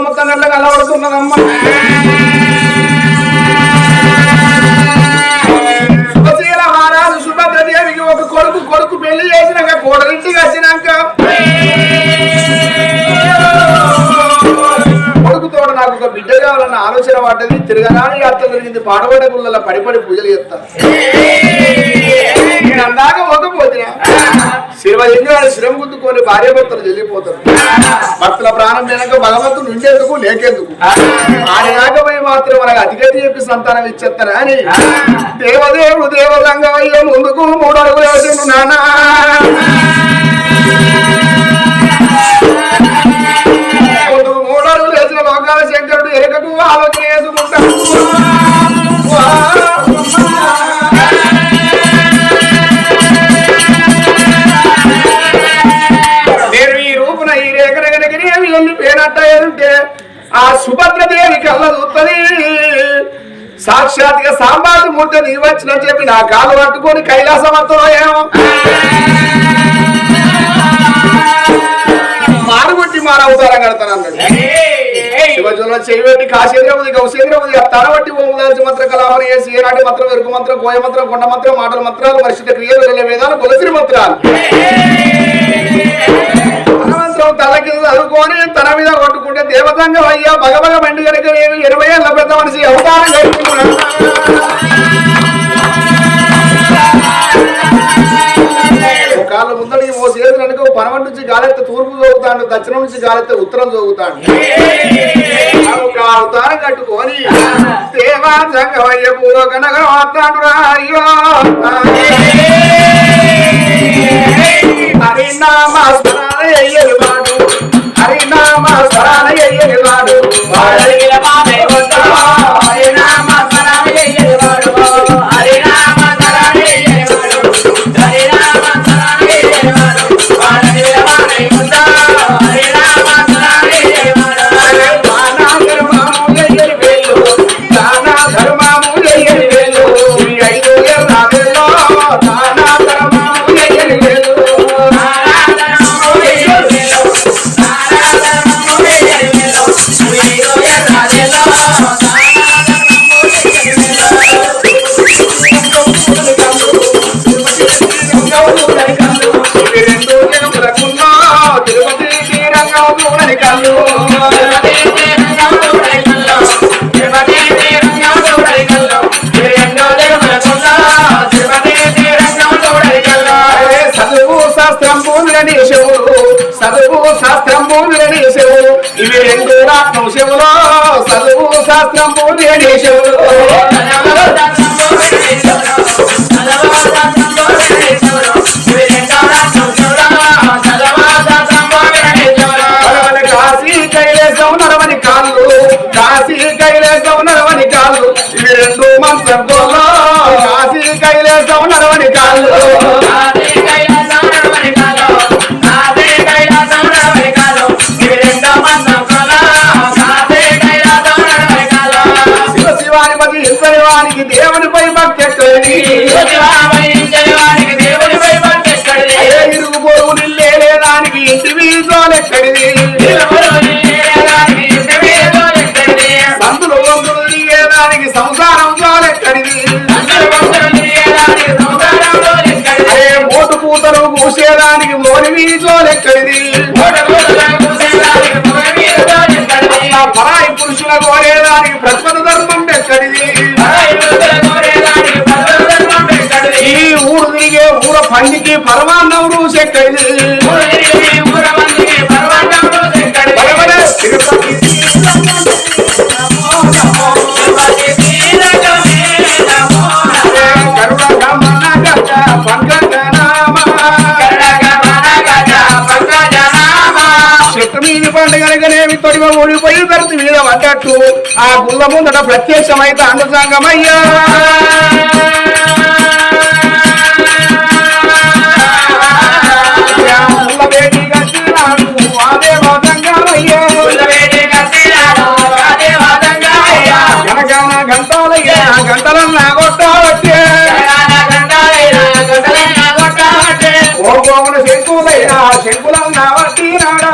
మొత్తం గంటల కలవడుతున్నదమ్మా సుభద్రదేవికి ఒక కొడుకు కొడుకు పెళ్ళి చేసినాక కోడలింటికి వచ్చినాక నాకు ఒక బిడ్డ కావాలన్న ఆలోచన పడ్డది తిరగరాని యాత్ర జరిగింది పాడబడ్డ గుళ్ళ పడిపడి పూజలు చేస్తాను నేను అందాక పోకపోతున్నా. శివ లింగాలు శ్రమ గుద్దుకొని భార్య భర్తలు చెల్లిపోతారు. భర్తల ప్రాణం వెనక భగవంతుడు ఉండేందుకు లేకేందుకు? ఆయన రాకపోయి మాత్రం మనకు అతిగతి చెప్పి సంతానం ఇచ్చేస్తారా అని. దేవదేవుడు దేవరంగమయ్య ముందుకు మూడు అడుగులు వేసిండు నానా లోకాల శంకరుడు ఎరకకు ఆలోచన చేసుకుంటాడు నేను ఈ రూపున ఈ రేఖనగనగిరి ఏమి నేను పేనట్ట ఏదంటే ఆ సుభద్రదేవి కళ్ళ చూస్తుంది సాక్షాత్గా సాంబాజి మూర్తి నీ వచ్చిన చెప్పి నా కాలు పట్టుకొని కైలాసం ఏమో. మారుగుట్టి మారవుతారని కడతాను అన్నాడు. శివజుల చేయబెట్టి కాశేంద్రముది గౌసేంద్రముది తడబట్టి ఓముదాల్చి మంత్ర కలాపన చేసి ఏనాటి మంత్రం ఎరుకు మంత్రం గోయ మంత్రం కొండ మంత్రం మాటల మంత్రాలు మరిషిత క్రియలు వెళ్ళే వేదాలు కొలసిరి మంత్రాలు మంత్రం తల కింద చదువుకొని తన మీద కొట్టుకుంటే దేవతంగా అయ్యా భగభగ బండి కనుక నేను ఇరవై ఏళ్ళ పెద్ద మనిషి అవతారం కట్టుకున్నాడు ఒక కాళ్ళ ముందడి ఓ చేతులు అనుకో పనవ నుంచి గాలెత్త తూర్పు చదువుతాడు దక్షిణం నుంచి గాలెత్త ఉత్తరం చదువుతాడు ఒక అవతారం కట్టుకొని దేవా సంగమయ్య పూర్వ కనక మాట్లాడు అయ్యో. హరినామ స్మరణ ఎయ్యలువాడు హరినామ స్మరణ ఎయ్యలువాడు వాడలిగిన శాస్త్రం భూమిలని చదువు శాస్త్రం భూమిలని ఇవి రెండు రాత్రం శివులో. చదువు శాస్త్రం భూమిలని కాశీ కైలేసం నడవని కాళ్ళు. కాశీ కైలేసం నడవని కాళ్ళు. ఇవి రెండు మంత్రం కాశీ కైలేసం నడవని కాళ్ళు. పంకజ పరమాన్నవుడు శత్రుమీని పండుగనగనేమి తొడిమ ఓడిపోయి తరచి మీద పడ్డట్టు ఆ గుళ్ళ ముందట ప్రత్యక్షమైతే అందసంగమయ్యా గంటలన్న కొట్టావట్టే ఓ గోముల శంకులైనా శంకులన్న వట్టినాడా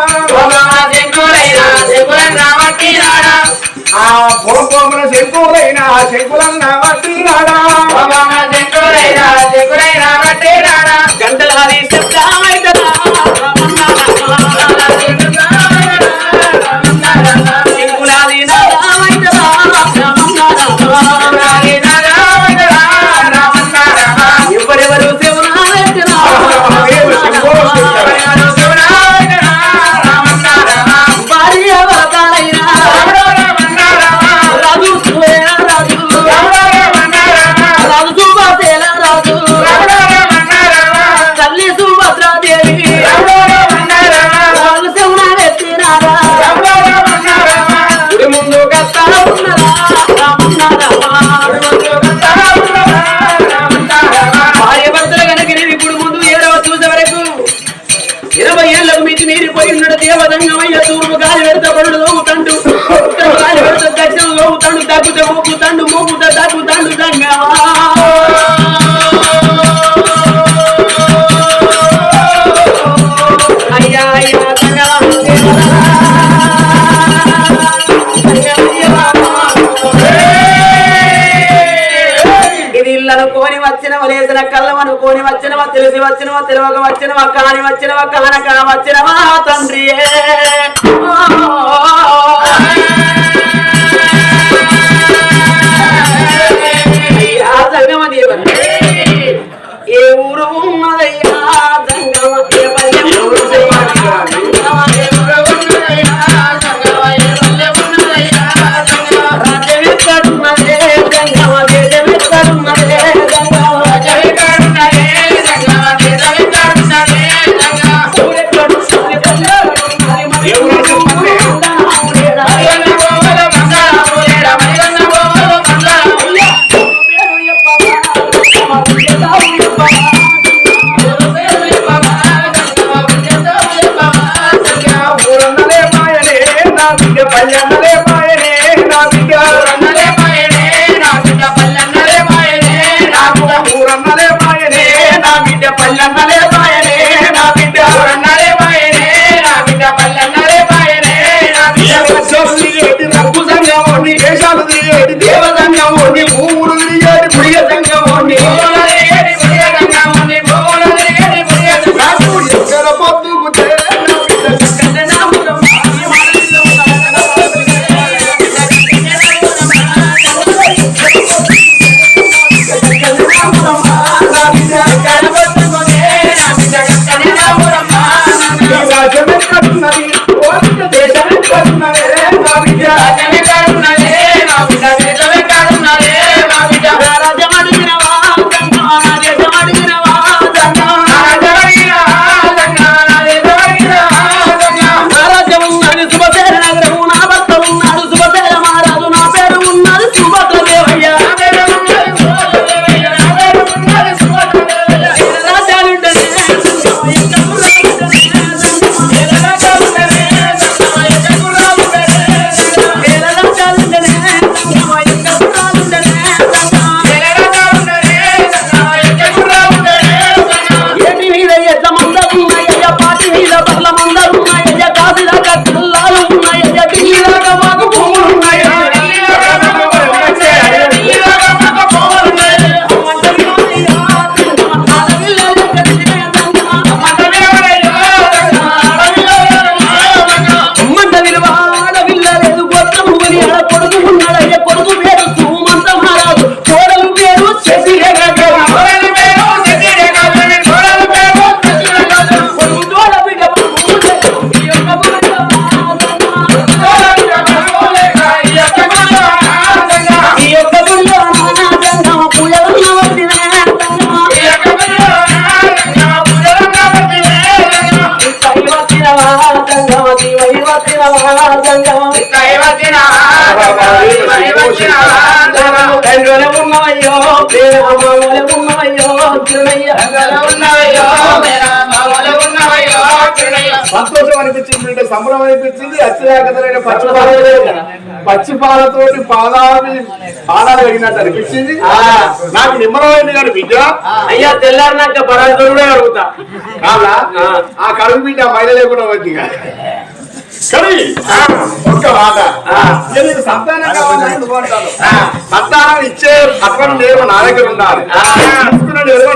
ఆ భోగోముల శంకులైనా శంకులన్న వట్టినాడా గంటలు అది చెప్తామని వచ్చిన కళ్ళవను కోని వచ్చినవా తెలిసి వచ్చినవా తెలియక వచ్చినవా కాని వచ్చినవా కానక వచ్చినవా తండ్రి I'm ఉన్నాయో సంతోషం అనిపించింది సంబరం అనిపించింది అత్యాకతలైన పచ్చిపాలే పచ్చిపాలతోటి పాదాలు పాదాలు అడిగినట్టు అనిపించింది. నాకు నిమ్మలమైంది గారి విద్య అయ్యా తెల్లారినాక పరాజుడు అడుగుతా. ఆ. కడుగు బిడ్డ మహిళ లేకుండా వచ్చింది ఒక్క మాట. సంతానం సంతానం ఇచ్చే అప్పని లేవు నా దగ్గర ఉండాలి.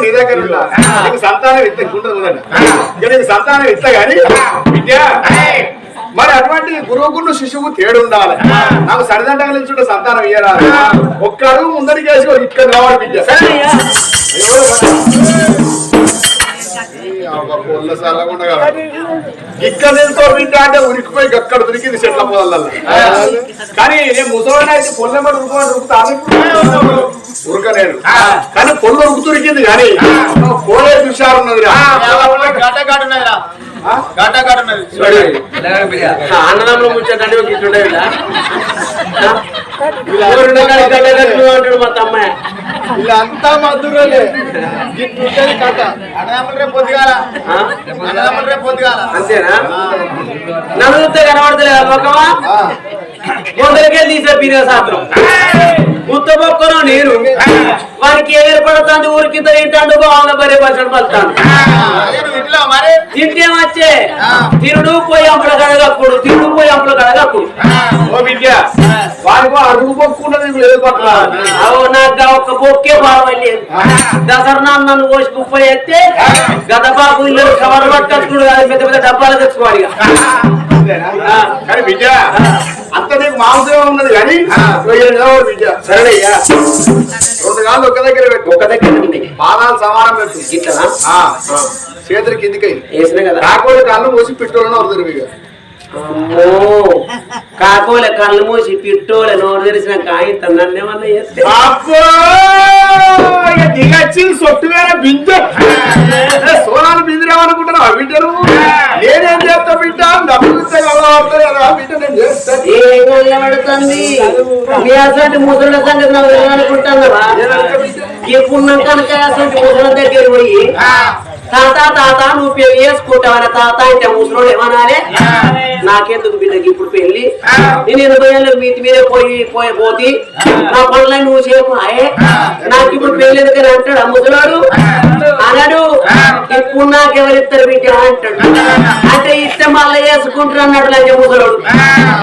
నీ దగ్గర ఉండాలి. నీకు సంతానం ఇట్లా ఉండదు సంతానం ఇట్లా మరి అటువంటి గురువుకున్న శిశువు తేడు ఉండాలి. నాకు సరిదండగా నిల్చుంటే సంతానం ఇయ్యాలి ఒక్క అడుగు ముందరికి వేసి ఇక్కడ రావాలి విద్య. ఇక్కడ నిల్చో బిడ్డ అంటే ఉరికిపోయి అక్కడ దొరికింది చెట్ల పొదల కానీ నేను ముసలి అయితే పొల్ల మరి ఉరుకోమని ఉరుకుతాను కానీ పొల్ల ఉరుకు దొరికింది కానీ పోలే విషయాలు ఉన్నది గడ్డ గడ్డున్నదిరా గడ్డ గడ్డున్నది అన్నదమ్ములు ముచ్చటంటే ఒక ఇట్లుండే వీళ్ళ. ఊరుండే కాడికి గడ్డ కట్టుకో అంటాడు మా తమ్మాయ వీళ్ళంతా మధురలే గిట్లుంటది కథ. అన్నదమ్ములు రేపు పొద్దుగాల? అన్నదమ్ములు రేపు పొద్దుగాల. అంతేనా? చూస్తే కనబడతలేదా మొక్కమా ముందరికే తీసే పీనే శాస్త్రం ఉత్తమొక్కను నేను వానికి ఏ ఏర్పడుతుంది? ఊరికింత తింటాడు బాగుంది బరే పచ్చడి పలుతాను తింటే వచ్చే. తిరుడు పోయి అప్పుల కడగప్పుడు తిరుడు పోయి అప్పుల కడగప్పుడు నాకు ఒక్క బొక్కే బాగలేదు దసరా నన్ను పోసి కుప్ప ఎత్తే గదబాబు ఇల్లు కవర్ పట్టుకొచ్చుకుడు కాదు పెద్ద పెద్ద డబ్బాలు తెచ్చుకోవాలి. కానీ అంత నీకు మాంసమే ఉన్నది కానీ సరేనయ్యా. రెండు కాళ్ళు ఒక దగ్గర పెట్టు. ఒక దగ్గర పాదాలు సమానం పెట్టు. ఇట్లా ఆ, చేతులు కిందికి. వేసిన కదా. కాకోడి కళ్ళు మూసి వదులు ఇక అమ్మో. కాకోలే కళ్ళు మూసి పిట్టోలే నోరు తెరిచిన కాగిత చేస్తే? దిగచ్చి సొట్టు వేర బింజ. సోనాలు బిందిరామనుకుంటున్నావా బిడ్డను? నేనేం చేస్తా బిడ్డ? డబ్బులు ఇస్తే కలవాడుతుంది కదా బిడ్డ నేను చేస్తాను సంగతి నాకు కనుక అసలు దగ్గర పోయి? తాత తాత నువ్వు పెళ్ళి చేసుకుంటావని తాత అంటే ముసలోడు ఏమనాలే? నాకెందుకు బిడ్డకి ఇప్పుడు పెళ్ళి? నేను ఎనభై ఏళ్ళు మీతి మీదే పోయి పోయి పోతి. నా పనులని నువ్వు చేయమాయే నాకు ఇప్పుడు పెళ్ళి ఎందుకని అంటాడు ఆ ముసలాడు? అనడు. ఇప్పుడు నాకు ఎవరిస్తారు బిడ్డ అంటాడు? అంటే ఇస్తే మళ్ళీ చేసుకుంటారు అన్నాడు లంజ ముసలోడు.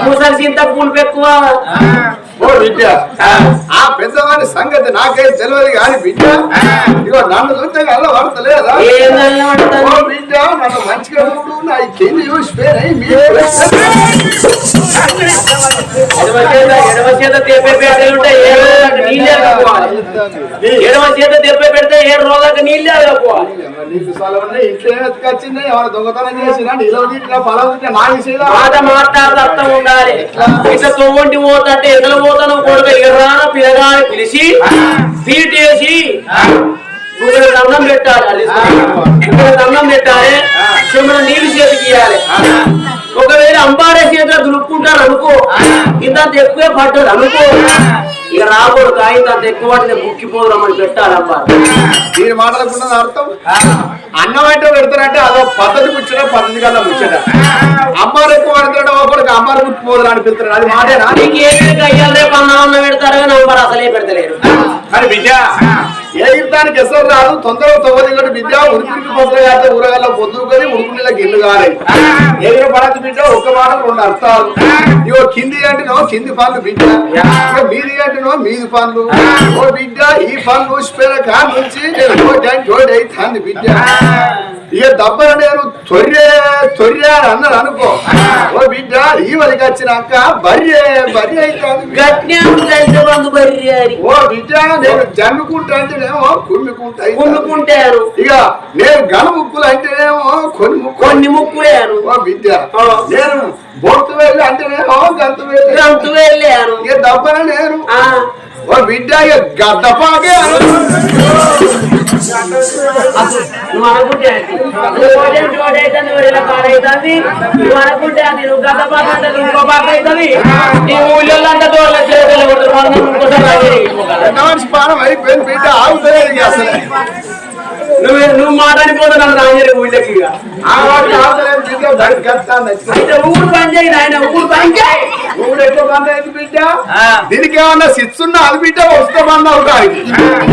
ముసలి చింత పూలు ఎక్కువ ఓ బిడ్డ ఆ పెద్దవాడి సంగతి నాకేం తెలియదు కానీ బిడ్డ ఇగో నన్ను చూస్తే కళ్ళ పడతలేదా? ఓ? బిడ్డ నన్ను మంచిగా చూడు నా ఈ కింది చూసి పేరై ఎడమ చేత దెబ్బ పెడితే ఉంటే ఏ రోజులకు నీళ్ళే పోవాలి. ఎడమ చేత దెబ్బ పెడితే ఏ రోజులకు నీళ్ళే పోవాలి. నీకు సలవున్నా ఇంట్లో ఏం ఎత్తుకొచ్చింది ఎవరు దొంగతనం చేసినా? నిలవ పొలం మాట మాట్లాడితే ఉండాలి. ఇట్లా తొవ్వంటి పోతుంటే ఎదురు పోతాను కొడుకు ఎగరా పిల్లగా పిలిచి పీటేసి ఇక్కడ దండం పెట్టాలి ఇక్కడ దండం పెట్టాలి నీళ్ళు చేతికి ఇవ్వాలి ఒకవేళ అంబారే చేతిలో దులుపుకుంటారు అనుకో ఇంత ఎక్కువే పడ్డది అనుకో ఇక రాకూడదు కాయింత అంత ఎక్కువ పడితే బుక్కిపోదామని పెట్టాలి అంబారు దీని మాటలకున్న అర్థం? అన్నం అంటే పెడతారంటే అదో పద్ధతి ముచ్చట పద్ధతి కల్లా ముచ్చట అమ్మారు ఎక్కువ పెడతాడు ఒకరికి అమ్మారు ముట్టిపోదు అని పిలుతాడు అది మాటేనా? నీకు ఏమేమి కయ్యాలు రేపు అన్న పెడతారు కానీ అంబారు అసలే పెడతలేరు. కానీ విద్య ఏ యుద్ధానికి ఎసరు రాదు? తొందరగా తొవ్వది కూడా విద్య ఉరికిరికి పొద్దున కాస్తే ఊరగల్ల పొద్దుకొని ఉడుకునేలా గిల్లు కాలి ఎగిన పడక బిడ్డ ఒక్క మాట రెండు అర్థాలు. ఇగో కింది అంటేనో కింది పనులు బిడ్డ మీది అంటేనో మీది పనులు. ఓ బిడ్డ ఈ పనులు ఊసిపోయిన నుంచి నేను జోడి జోడి బిడ్డ ఇక దెబ్బ నేను తొర్రే తొర్రే అని అన్నాడు అనుకో. ఓ బిడ్డ ఈ వరకు వచ్చినాక బర్రె బర్రె బర్రి ఓ బిడ్డ నేను జన్నుకుంటా అంటేనేమో కుమ్మికుంటా అవుతా. కుళ్ళుకుంటారు ఇక నేను గన ముక్కులు అంటేనేమో కొన్ని కొన్ని ముక్కులేరు ఓ బిడ్డ. నేను బొట్టు వెళ్ళి అంటేనేమో గంతు వెళ్ళి గంతు వెళ్ళాను ఇక దబ్బన నేను. ఓ బిడ్డ గద్దపాకే నువ్వు అనుకుంటే. నువ్వు అనుకుంటే అది నువ్వు గత పాక అంటే ఇంకో పాక అవుతుంది నీ ఊళ్ళో అంతా దూరం చేతులు అయిపోయింది బిడ్డ ఆగుతలేదు అసలు నువ్వు నువ్వు మాట్లాడిపోతే నన్ను రాజేరి ఊళ్ళకి ఇక. అయితే ఊరు పని చేయి ఆయన పని చేయి. దీనికి ఏమన్నా సిచ్చున్నా అది బిడ్డ వస్తే బంద అవుతాయి.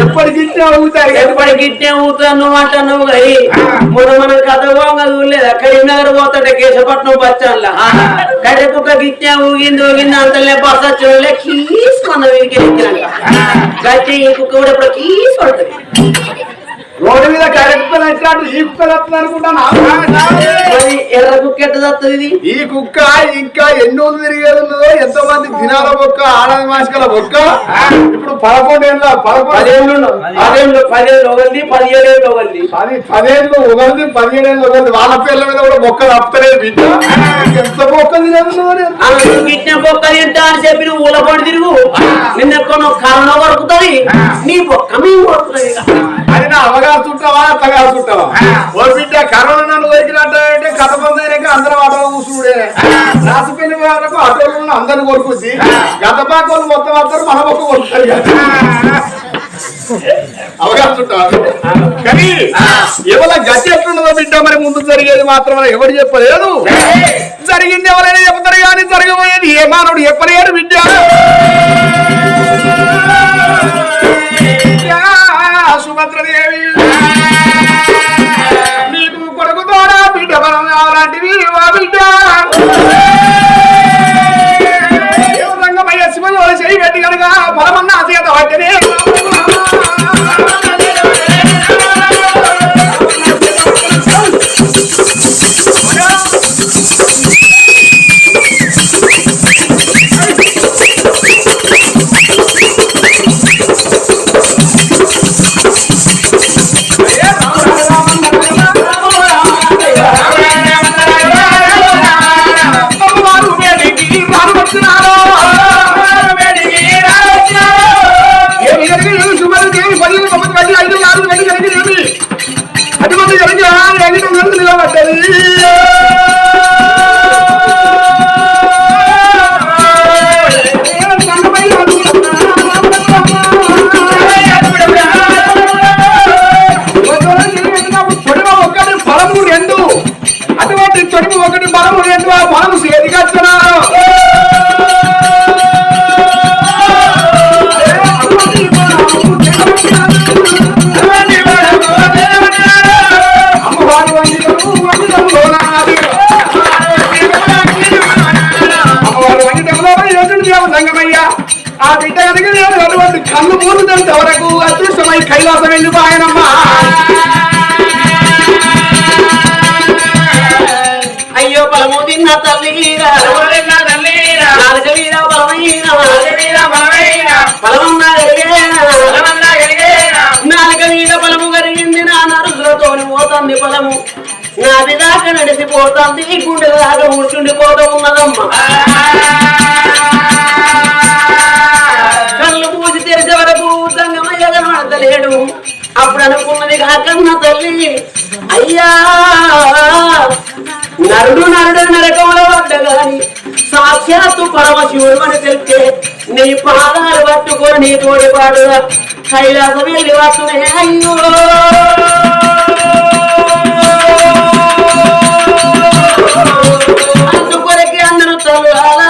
ఎప్పటికి ఇచ్చిన అవుతాయి ఎప్పటికి ఇట్టే ఊతా నువ్వు అంట నువ్వు గయి మొన్న మనం కథ పోగా చూడలేదా. కరీంనగర్ పోతాడే కేశపట్నం బచ్చాన్లా కర్రె కుక్క గిట్టే ఊగింది ఊగింది అంతలే బస్ వచ్చే కీస్ మన వీరికి గట్టి కుక్క కూడా ఇప్పుడు కీస్ పడుతుంది రోడ్డు మీద కరెక్ట్ వచ్చినట్టు ఈ కుక్క వస్తుంది అనుకుంటాను? ఎర్ర కుక్క ఎట్ట తత్తది ఇది? ఈ కుక్క ఇంకా ఎన్ని తిరిగేది ఉన్నదో ఎంతో మంది దినాల ఒక్క ఆడది మాసికల ఒక్క ఇప్పుడు పదకొండు ఏళ్ళ పదకొండు పదేళ్ళు పదేళ్ళు ఒకరిది పదిహేడు ఏళ్ళు ఒకరిది పది పదేళ్ళు ఒకరిది పదిహేడు ఏళ్ళు ఒకరిది వాళ్ళ పేర్ల మీద కూడా మొక్కలు అప్పలేదు బిడ్డ. ఎంత మొక్క తినేది గిట్టిన బొక్క తింటా అని చెప్పి నువ్వు ఊలపడి తిరుగు. నిన్న కొన్న కరోనా కొరుకుతుంది నీ బొక్క ఇక. అది నా అవగాహన చుట్టావా అత్తగా చుట్టావా ఓ బిడ్డ కరోనా నన్ను దొరికినట్టు కథ పొందాక అందరం ఆటోలో కూర్చుండే రాసిపోయిన వాళ్ళకు ఆటోలో అందరిని కొడుకుంది గత పాకోలు మొత్తం అందరూ మన మొక్క కొడుతారు చుట్టావా కానీ ఎవరి గతి ఎట్లున్నదో బిడ్డ మరి ముందు జరిగేది మాత్రం ఎవరు చెప్పలేదు. జరిగింది ఎవరైనా చెప్తారు కానీ జరగబోయేది ఏ మానవుడు చెప్పలేడు బిడ్డ. చేయి పెట్టి కనుక బలమన్న సీత పట్టినే కైలాసం కైలాసం వెళ్ళిపోయానమ్మా అయ్యో బలము తిన్న తల్లిరా నాలుక మీద బలమైన బలమన్నా బలము నా పోతుంది బలము. నాది దాకా నడిచిపోతుంది గుండె దాకా కూర్చుండిపోతూ ఉన్నదమ్మ సంగమయ్య అప్పుడు అనుకున్నది కాకన్న తల్లి అయ్యా నరుడు నరుడు నరకంలో పడ్డ సాక్షాత్తు పరమశివుడు అని తెలిస్తే నీ పాదాలు పట్టుకొని నీ తోడి పాడుగా కైలాసం వెళ్ళి వస్తున్నాయి అయ్యో! అందుకొరకే అందరూ తల్లాలా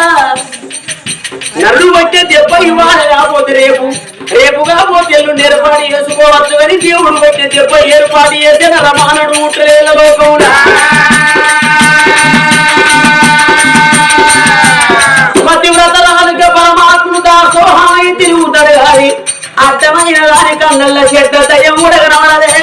నరుడు పట్టే దెబ్బ ఇవ్వాలి రాబోతు రేపు. రేపుగా కాకపోతే ఎల్లుండి చేసుకోవచ్చు అని దేవుడు కొట్టే దెబ్బ ఏర్పాటు చేస్తే నరమానడు ఉట్టలేల లోకంలో పతివ్రతరాలుగా పరమాత్ముడు దాసోహాయి తిరుగుతాడు కానీ అర్థమైన దాని కన్నల్ల చెడ్డ దయ్యం కూడా కనబడదే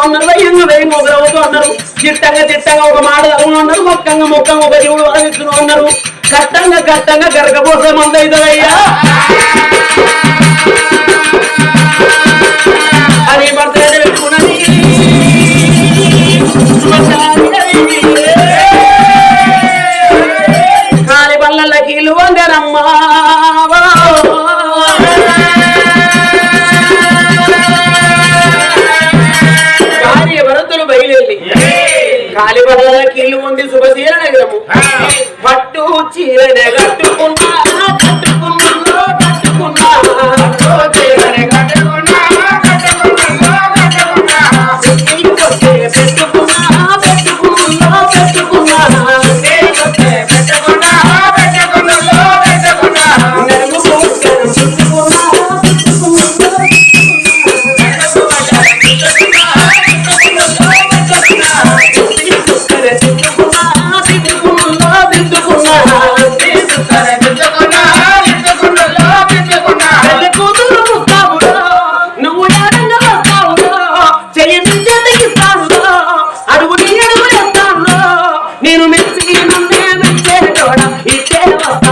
అన్నారు ఎన్ను వేయి మొగరవద్దు అన్నారు. చిట్టంగా చిట్టంగా ఒక మాట తగును అన్నారు మొక్కంగా మొక్కంగా ఒక జీవుడు వదిలిస్తును అన్నారు కట్టంగా కట్టంగా గరకపోతే మందయ్యా అది భర్త పెట్టుకున్నది మణిపదకిల్లు ఉంది శుభశీల నగరము. పట్టు చీర Be better.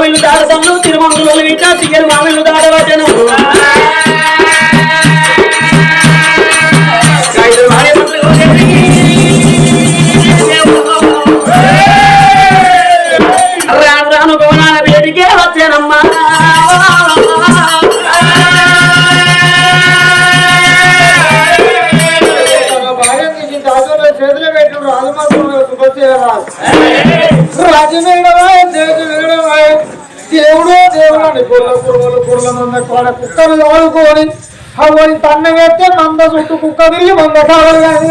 మామిళ్ళు దాడతంలో తిరుమంతులు వింటా తిగరు మామిళ్ళు దాడవచనం దేవుడు అని కుర్రలు కుర్రలు కోడ కుక్కలు చదువుకొని అవని తన్న వేస్తే మంద చుట్టూ కుక్క తిరిగి మంద కావాలి కానీ.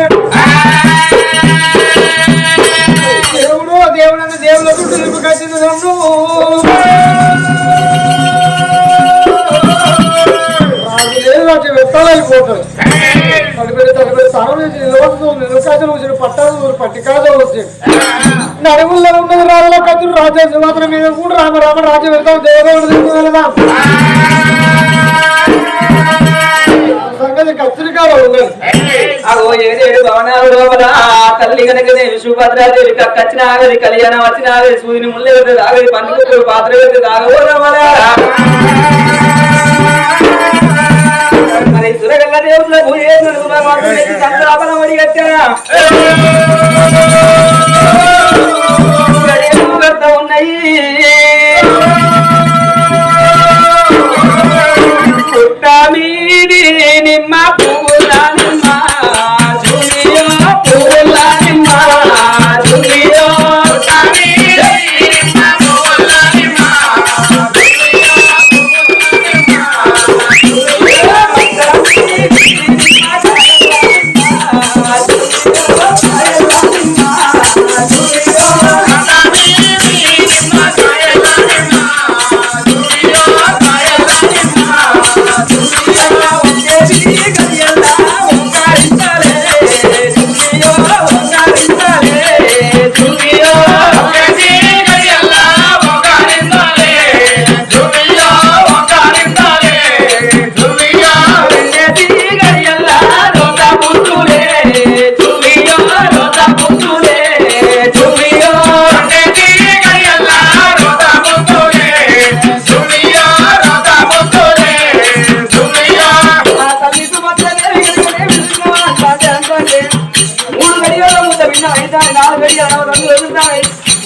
దేవుడు దేవుడు అని దేవుడు చుట్టూ నిలుపు కట్టిన రెండు రాజు తలపెట్టి తలపెట్టి నిలవచ్చు నిలకాజలు వచ్చిన పట్టాలు పట్టికాజలు వచ్చి నడుముల్లో ఉన్నది రాజుల కత్తులు రాజా సింహాసనం మీద కూడా రామ రామ రాజ్యం వెళ్తాం దేవదేవుడు తీసుకుని వెళ్దాం. సంగతి కత్తిరికాలు ఉన్నది. అగో ఏడేడు భవనాలు లోపల తల్లి కనుకదేవి సుభద్రాదేవి కచ్చిన ఆగది కళ్యాణం వచ్చిన ఆగది సూర్యుని ముళ్ళు ఆగది పండుగ పాత్ర పెడుతుంది ఆగబోదమలా మరి సురగల్ల దేవుళ్ళ కట్టారా ఉన్నాయి పుట్ట మీది నిమ్మ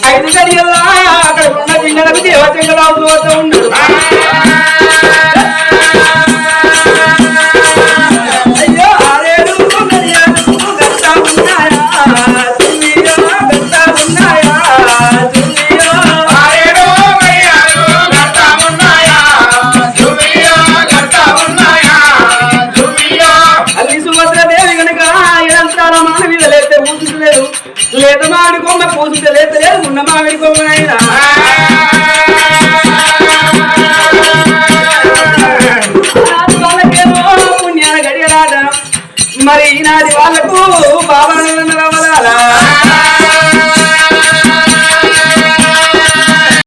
ఐదు గడియల్లా అక్కడ ఉన్న పిల్లలకు దేవచంగరావు పోతూ ఉండు బాలకు బాబా రావాలా?